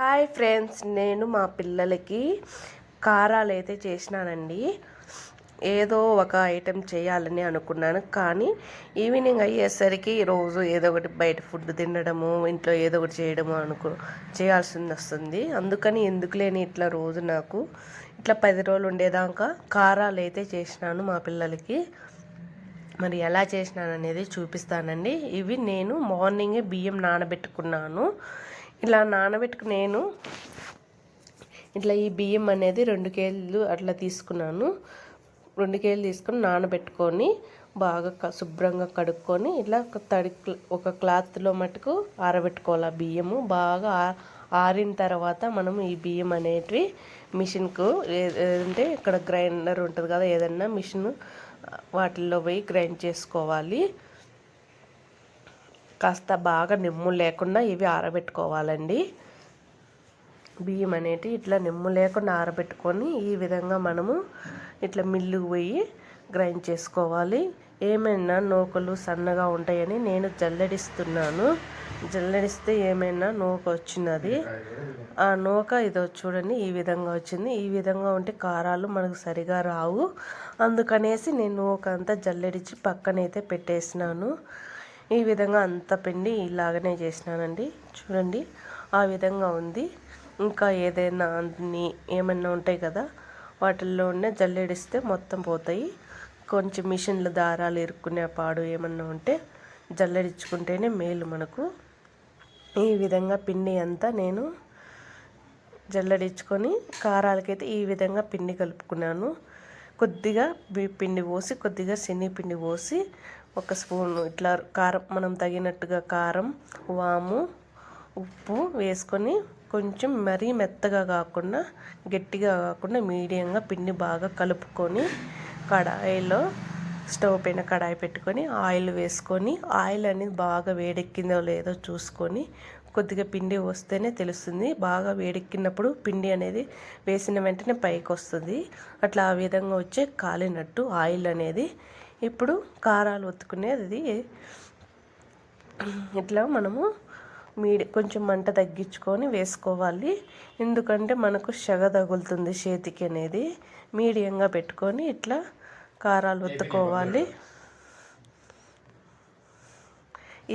Hi friends నేను మా పిల్లలకి కారాలు అయితే చేసినానండి. ఏదో ఒక ఐటెం చేయాలని అనుకున్నాను కానీ ఈవినింగ్ అయ్యేసరికి రోజు ఏదో ఒకటి బయట ఫుడ్ తినడము ఇంట్లో ఏదో ఒకటి చేయడము అనుకు చేయాల్సింది వస్తుంది. అందుకని ఎందుకు లేని ఇట్లా రోజు నాకు ఇట్లా పది రోజులు ఉండేదాకా కారాలు అయితే చేసినాను మా పిల్లలకి. మరి ఎలా చేసినాను అనేది చూపిస్తానండి. ఇవి నేను మార్నింగే బియ్యం నానబెట్టుకున్నాను. ఇలా నానబెట్టుకు నేను ఇట్లా ఈ బియ్యం అనేది రెండు కేజీలు అట్లా తీసుకున్నాను. రెండు కేజీలు తీసుకొని నానబెట్టుకొని బాగా క- శుభ్రంగా కడుక్కొని ఇట్లా ఒక తడి ఒక క్లాత్లో మటుకు ఆరబెట్టుకోవాలి ఆ బియ్యము. బాగా ఆ- ఆరిన తర్వాత మనం ఈ బియ్యం అనేటివి మిషన్కు ఏదంటే ఇక్కడ గ్రైండర్ ఉంటుంది కదా ఏదన్నా మిషన్ వాటిల్లో పోయి గ్రైండ్ చేసుకోవాలి. కాస్త బాగా నిమ్ము లేకుండా ఇవి ఆరబెట్టుకోవాలండి. బియ్యం అనేటివి ఇట్లా నిమ్ము లేకుండా ఆరబెట్టుకొని ఈ విధంగా మనము ఇట్లా మిల్లుకు పోయి గ్రైండ్ చేసుకోవాలి. ఏమైనా నూకలు సన్నగా ఉంటాయని నేను జల్లడిస్తున్నాను. జల్లడిస్తే ఏమైనా నూక వచ్చినది ఆ నూక ఇదో చూడండి ఈ విధంగా వచ్చింది. ఈ విధంగా ఉంటే కారాలు మనకు సరిగా రావు. అందుకనేసి నేను నూక అంతా జల్లెడిచి పక్కనైతే పెట్టేసినాను. ఈ విధంగా అంత పిండి ఇలాగనే చేసినానండి. చూడండి ఆ విధంగా ఉంది. ఇంకా ఏదైనా అన్ని ఏమన్నా ఉంటాయి కదా వాటిల్లో ఉన్న జల్లెడిస్తే మొత్తం పోతాయి. కొంచెం మిషన్లు దారాలు ఇరుక్కునే పాడు ఏమన్నా ఉంటే జల్లెడించుకుంటేనే మేలు మనకు. ఈ విధంగా పిండి అంతా నేను జల్లడించుకొని కారాలకైతే ఈ విధంగా పిండి కలుపుకున్నాను. కొద్దిగా బి- పిండి పోసి కొద్దిగా శనగపిండి పోసి ఒక స్పూన్ ఇట్లా కారం మనం తగినట్టుగా కారం వాము ఉప్పు వేసుకొని కొంచెం మరీ మెత్తగా కాకుండా గట్టిగా కాకుండా మీడియంగా పిండి బాగా కలుపుకొని కడాయిలో స్టవ్ పైన కడాయి పెట్టుకొని ఆయిల్ వేసుకొని ఆయిల్ అనేది బాగా వేడెక్కిందో లేదో చూసుకొని కొద్దిగా పిండి వస్తేనే తెలుస్తుంది. బాగా వేడెక్కినప్పుడు పిండి అనేది వేసిన వెంటనే పైకి వస్తుంది అట్లా ఆ విధంగా వచ్చే కాలినట్టు ఆయిల్ అనేది ఇప్పుడు కారాలు ఒత్తుకునేది ఇట్లా మనము మీడి కొంచెం మంట తగ్గించుకొని వేసుకోవాలి. ఎందుకంటే మనకు సెగ తగులుతుంది చేతికి అనేది. మీడియంగా పెట్టుకొని ఇట్లా కారాలు ఒత్తుకోవాలి.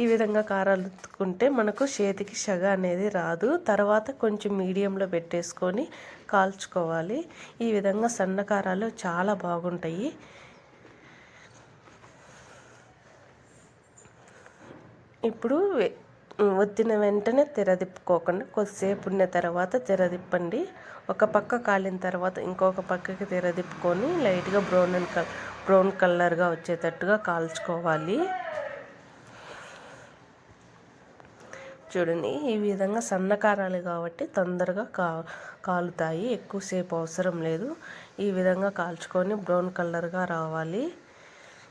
ఈ విధంగా కారాలు ఒత్తుకుంటే మనకు చేతికి శగ అనేది రాదు. తర్వాత కొంచెం మీడియంలో పెట్టేసుకొని కాల్చుకోవాలి. ఈ విధంగా సన్న కారాలు చాలా బాగుంటాయి. ఇప్పుడు వె- ఒత్తిన వెంటనే తెరదిప్పుకోకుండా కొద్దిసేపు ఉన్న తర్వాత తెరదిప్పండి. ఒక పక్క కాలిన తర్వాత ఇంకొక పక్కకి తెరదిప్పుకొని లైట్గా బ్రౌన్ అండ్ కలర్ బ్రౌన్ కలర్గా వచ్చేటట్టుగా కాల్చుకోవాలి. చూడండి ఈ విధంగా సన్నకారాలు కాబట్టి తొందరగా కా కాలుతాయి. ఎక్కువసేపు అవసరం లేదు. ఈ విధంగా కాల్చుకొని బ్రౌన్ కలర్గా రావాలి.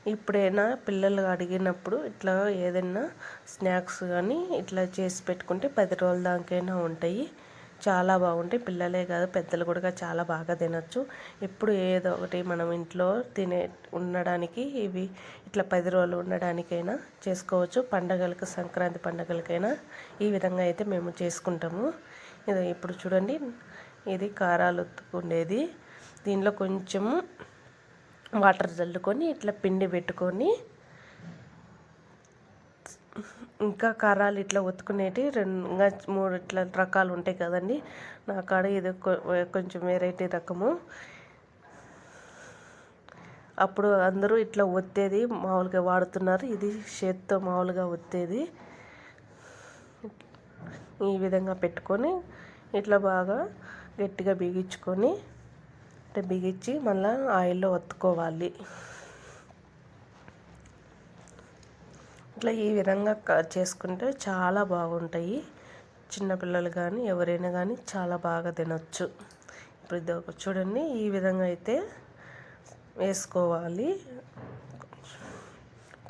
ఇప్పుడైనా పిల్లలు అడిగినప్పుడు ఇట్లా ఏదైనా స్నాక్స్ కానీ ఇట్లా చేసి పెట్టుకుంటే పది రోజుల దాకైనా ఉంటాయి. చాలా బాగుంటాయి. పిల్లలే కాదు పెద్దలు కూడా చాలా బాగా తినచ్చు. ఎప్పుడు ఏదో ఒకటి మనం ఇంట్లో తినే ఉండడానికి ఇవి ఇట్లా పది రోజులు ఉండడానికైనా చేసుకోవచ్చు. పండగలకు సంక్రాంతి పండగలకైనా ఈ విధంగా అయితే మేము చేసుకుంటాము. ఇది ఇప్పుడు చూడండి ఇది కారాలు ఉండేది దీనిలో కొంచెము వాటర్ చల్లుకొని ఇట్లా పిండి పెట్టుకొని ఇంకా కారాలు ఇట్లా ఒత్తుకునేటి రెండు ఇంకా మూడు ఇట్లా రకాలు ఉంటాయి కదండి. నా కాడ ఇది కొ- కొంచెం వెరైటీ రకము. అప్పుడు అందరూ ఇట్లా ఒత్తేది మామూలుగా వాడుతున్నారు. ఇది చేత్తో మామూలుగా ఒత్తేది. ఈ విధంగా పెట్టుకొని ఇట్లా బాగా గట్టిగా బిగించుకొని అంటే బిగించి మళ్ళీ ఆయిల్లో ఒత్తుకోవాలి. ఇట్లా ఈ విధంగా క- చేసుకుంటే చాలా బాగుంటాయి. చిన్నపిల్లలు కానీ ఎవరైనా కానీ చాలా బాగా తినొచ్చు. ఇప్పుడు ఇది ఒక చూడండి ఈ విధంగా అయితే వేసుకోవాలి.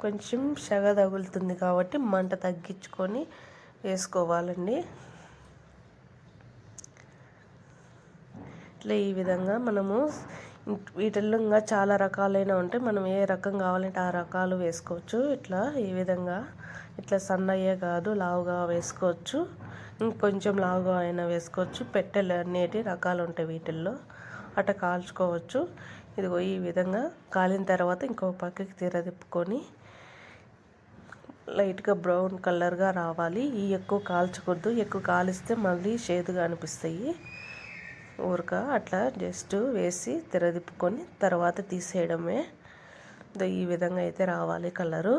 కొంచెం సెగ తగులుతుంది కాబట్టి మంట తగ్గించుకొని వేసుకోవాలండి. ఇట్లా ఈ విధంగా మనము వీటిల్లో ఇంకా చాలా రకాలైన ఉంటాయి మనం ఏ రకం కావాలంటే ఆ రకాలు వేసుకోవచ్చు. ఇట్లా ఈ విధంగా. ఇట్లా సన్నయ్యే కాదు లావుగా వేసుకోవచ్చు. ఇంకొంచెం లావుగా అయినా వేసుకోవచ్చు. పెట్టెలు అనేటి రకాలు ఉంటాయి వీటిల్లో. అట్ట కాల్చుకోవచ్చు. ఇదిగో ఈ విధంగా కాలిన తర్వాత ఇంకో పక్కకి తీరదిప్పుకొని లైట్గా బ్రౌన్ కలర్గా రావాలి. ఈ ఎక్కువ కాల్చకూడదు. ఎక్కువ కాలిస్తే మళ్ళీ చేదుగా అనిపిస్తాయి. ఊరక అట్లా జస్ట్ వేసి తిరదిప్పుకొని తర్వాత తీసేయడమే. ఈ విధంగా అయితే రావాలి కలరు.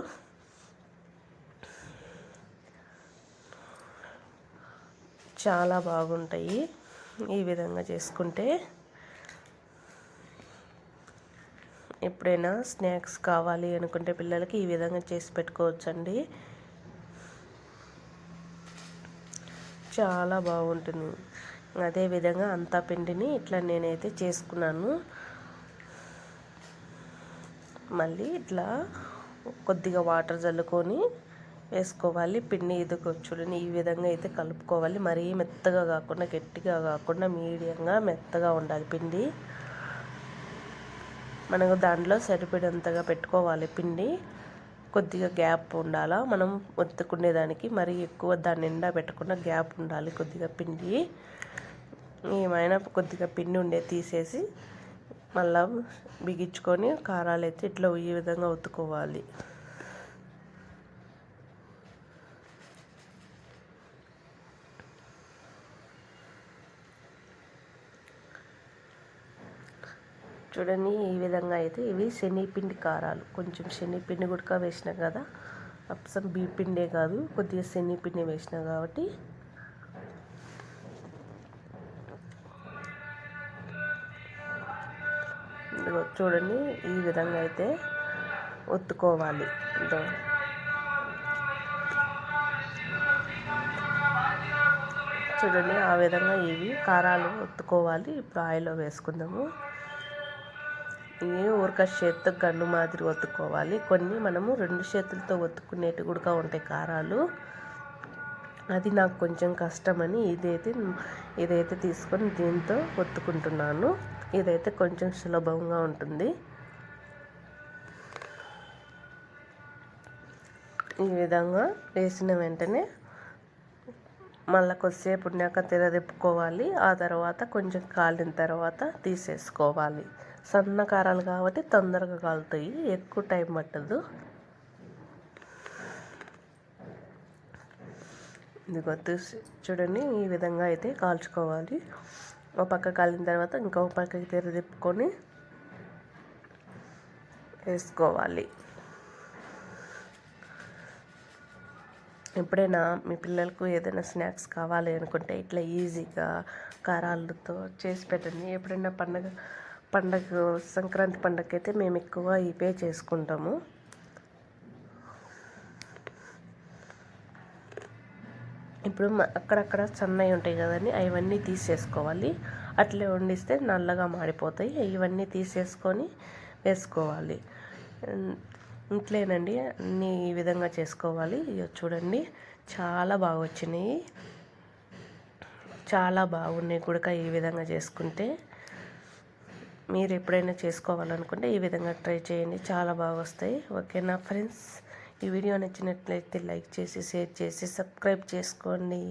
చాలా బాగుంటాయి. ఈ విధంగా చేసుకుంటే ఎప్పుడైనా స్నాక్స్ కావాలి అనుకుంటే పిల్లలకి ఈ విధంగా చేసి పెట్టుకోవచ్చండి. చాలా బాగుంటుంది. అదేవిధంగా అంతా పిండిని ఇట్లా నేనైతే చేసుకున్నాను. మళ్ళీ ఇట్లా కొద్దిగా వాటర్ చల్లుకొని వేసుకోవాలి. పిండి ఇదిగో చూడండి ఈ విధంగా అయితే కలుపుకోవాలి. మరీ మెత్తగా కాకుండా గట్టిగా కాకుండా మీడియంగా మెత్తగా ఉండాలి పిండి. మనకు దాంట్లో సరిపడేంతగా పెట్టుకోవాలి పిండి. కొద్దిగా గ్యాప్ ఉండాలా? మనం ఒత్తుకునేదానికి మరీ ఎక్కువ దాని నిండా పెట్టకుండా గ్యాప్ ఉండాలి కొద్దిగా పిండి. ఏమైనా కొద్దిగా పిండి ఉండే తీసేసి మళ్ళా బిగించుకొని కారాలు అయితే ఇట్లా ఈ విధంగా ఉత్తుకోవాలి చూడండి ఈ విధంగా అయితే ఇవి శనగపిండి కారాలు. కొంచెం శనిపిండి గుడక వేసిన కదా అప్సం బీపిండే కాదు కొద్దిగా శనగపిండి వేసినా కాబట్టి చూడండి. ఈ విధంగా అయితే ఒత్తుకోవాలి. చూడండి. ఆ విధంగా ఇవి కారాలు ఒత్తుకోవాలి. ఇప్పుడు ఆయిల్లో వేసుకుందాము. ఇవి ఊరిక చేత్తో గన్ను మాదిరి ఒత్తుకోవాలి. కొన్ని మనము రెండు చేతులతో ఒత్తుకునేటి కూడా ఉంటాయి కారాలు. అది నాకు కొంచెం కష్టమని ఇదైతే ఇదైతే తీసుకొని దీంతో ఒత్తుకుంటున్నాను. ఇదైతే కొంచెం సులభంగా ఉంటుంది. ఈ విధంగా వేసిన వెంటనే మళ్ళీ కొద్దిసేపు ఉన్నాక తెరదిప్పుకోవాలి. ఆ తర్వాత కొంచెం కాలిన తర్వాత తీసేసుకోవాలి. సన్న కారాలు కాబట్టి తొందరగా కాలుతాయి. ఎక్కువ టైం పట్టదు. ఇదిగో తీసి చూడండి ఈ విధంగా అయితే కాల్చుకోవాలి. ఒక పక్క కాలిన తర్వాత ఇంకొక పక్కకి తెర తిప్పుకొని వేసుకోవాలి. ఎప్పుడైనా మీ పిల్లలకు ఏదైనా స్నాక్స్ కావాలి అనుకుంటే ఇట్లా ఈజీగా కారాలతో చేసి పెట్టండి. ఎప్పుడైనా పండగ పండగ సంక్రాంతి పండగకి అయితే మేము ఎక్కువ ఇవే చేసుకుంటాము. ఇప్పుడు అక్కడక్కడ సన్నవి ఉంటాయి కదండి అవన్నీ తీసేసుకోవాలి. అట్లే వండిస్తే నల్లగా మాడిపోతాయి. ఇవన్నీ తీసేసుకొని వేసుకోవాలి. ఇంట్లేనండి అన్నీ ఈ విధంగా చేసుకోవాలి. చూడండి చాలా బాగా వచ్చినాయి చాలా బాగున్నాయి కూడా ఈ విధంగా చేసుకుంటే. మీరు ఎప్పుడైనా చేసుకోవాలనుకుంటే ఈ విధంగా ట్రై చేయండి. చాలా బాగా వస్తాయి ఓకేనా ఫ్రెండ్స్? ఈ వీడియో నచ్చినట్లయితే లైక్ చేసి షేర్ చేసి సబ్స్క్రైబ్ చేసుకోండి.